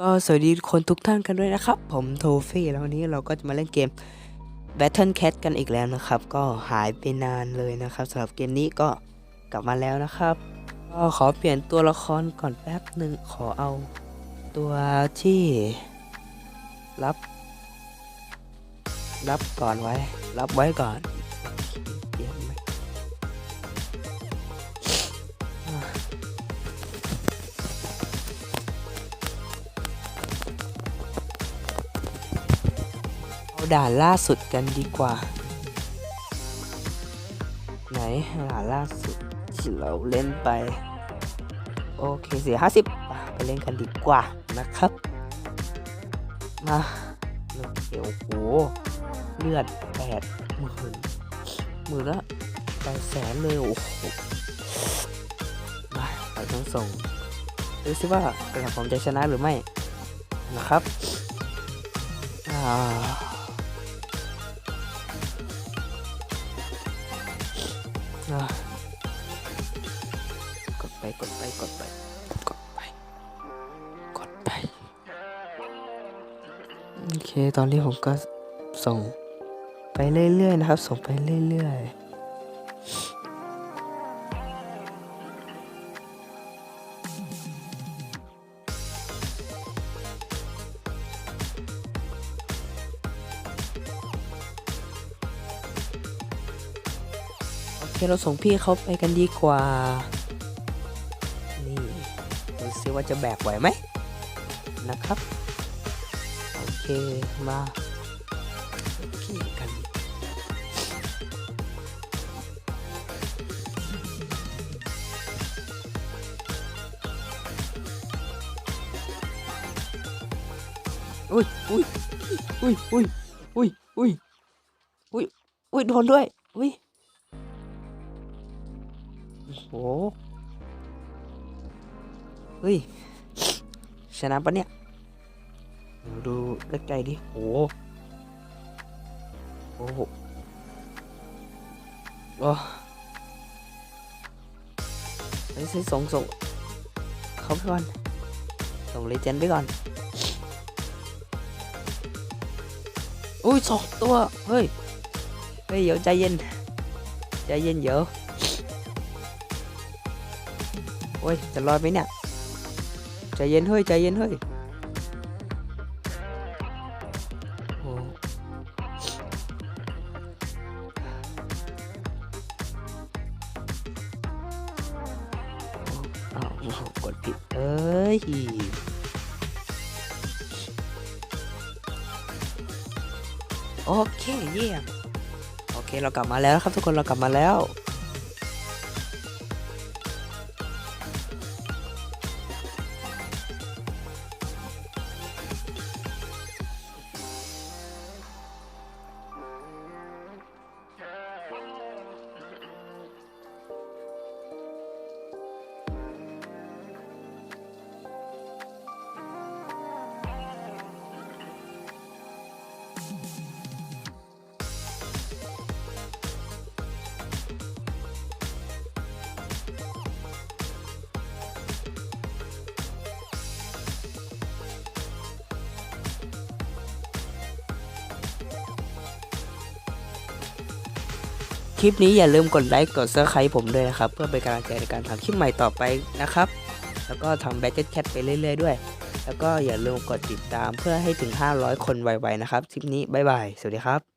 ก็สวัสดีคนทุกท่านกันด้วยนะครับ ผมโทฟี่แล้ววันนี้เราก็จะมาเล่นเกม Battle Cat กันอีกแล้วนะครับ ก็หายไปนานเลยนะครับสำหรับเกมนี้ก็กลับมาแล้วนะครับก็ขอเปลี่ยนตัวละครก่อนแป๊บหนึ่งขอเอา ตัวที่ รับ รับก่อนไว้ รับไว้ก่อน ด่านล่าสุดกันดีกว่า ไหนด่านล่าสุดที่เราเล่นไป โอเคเสียห้าสิบไปเล่นกันดีกว่านะครับ มาโอเคโอ้โหเลือดแปดหมื่นหมื่นละแปดแสนเลยโอ้โหมาเราต้องส่งดูสิว่ากระผมจะชนะหรือไม่นะครับ อ่า กดไปกดไปกดไปกดไปกดไปโอเคตอนนี้ผมก็ส่งไปเรื่อยๆนะครับ ส่งไปเรื่อยๆ โอเคเราส่งพี่เขาไปกันดีกว่า นี่ดูซิว่าจะแบกไหวไหมนะครับ โอเค มาขี่กัน อุ้ยอุ้ยอุ้ยอุ้ยอุ้ยอุ้ยอุ้ยอุ้ยโดนด้วยอุ้ย โอ้โหเฮ้ย ชนะปะเนี่ยดี๋ยวดูใกล้ๆดิโอ้โหโอ้โหโอ้เฮ้ยส่งส่งเขาไปก่อน ส่งเลเจนด์ไปก่อนอุ้ยสองตัว เฮ้ย เฮ้ย เดี๋ยวใจเย็น ใจเย็นเดี๋ยว โอ้ย จะรอดไหมเนี่ย ใจเย็นเฮ้ย ใจเย็นเฮ้ยโอ้โหกดผิดเอ้ยโอเคเยี่ยมโอเคเรากลับมาแล้วครับทุกคนเรากลับมาแล้ว คลิปนี้อย่าลืมกดไลค์กดซับสไครต์ผมด้วยนะครับ เพื่อเป็นกำลังใจในการทำคลิปใหม่ต่อไปนะครับ แล้วก็ทำแบ d เจ็ตแคทไปเรื่อยๆด้วย แล้วก็อย่าลืมกดติดตามเพื่อให้ถึง 500 คนไวๆนะครับ คลิปนี้บ๊ายบาย สวัสดีครับ